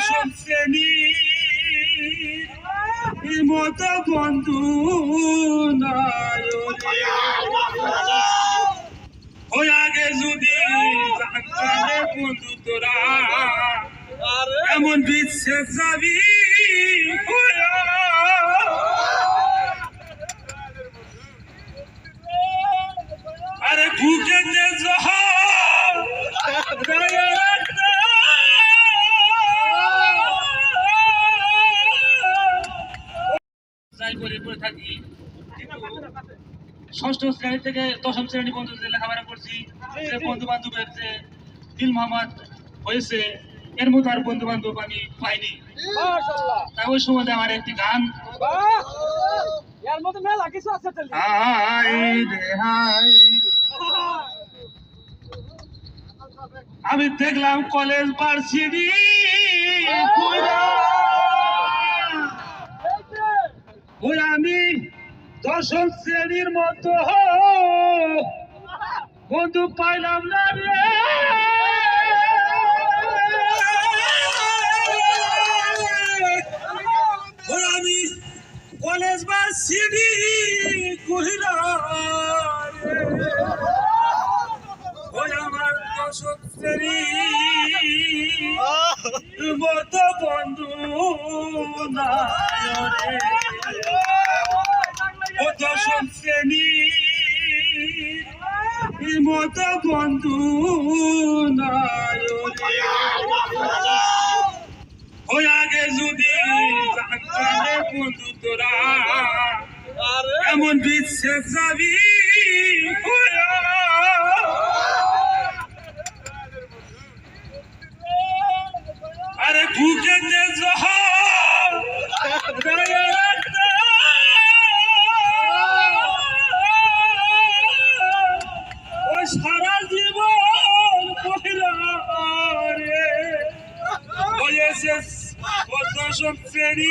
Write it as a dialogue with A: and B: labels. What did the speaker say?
A: দশম শ্রেণি। মত বন্ধু ওই আগে যদি বন্ধু তোরা। এমন বিচ্ছেদ যাবি। আরে বুকেতে জহর করে পড়ে থাকি। ষষ্ঠ শ্রেণি থেকে দশম শ্রেণি পর্যন্ত যে লেখাপড়া করছি যে বন্ধু বান্ধবের যে দিল মোহাম্মদ হয়েছে এর মতো আর বন্ধু বান্ধব আমি পাইনি। তাই ওই সময় আমার একটি গান আমি দেখলাম কলেজ ভার্সিটি ওই আমি দশম শ্রেণির মতো। বন্ধু পাইলাম না রে। আমি কলেজ বা সিডি কহিলা ওই আমার দশম শ্রেণি মতো বন্ধু নাই রে দশম শ্রেণি। মত বন্ধু ওই আগে যদি বন্ধু তোরা। এমন বিচ্ছেদ যাবি। জীবন কইরা রে হয়েছে দশম শ্রেণি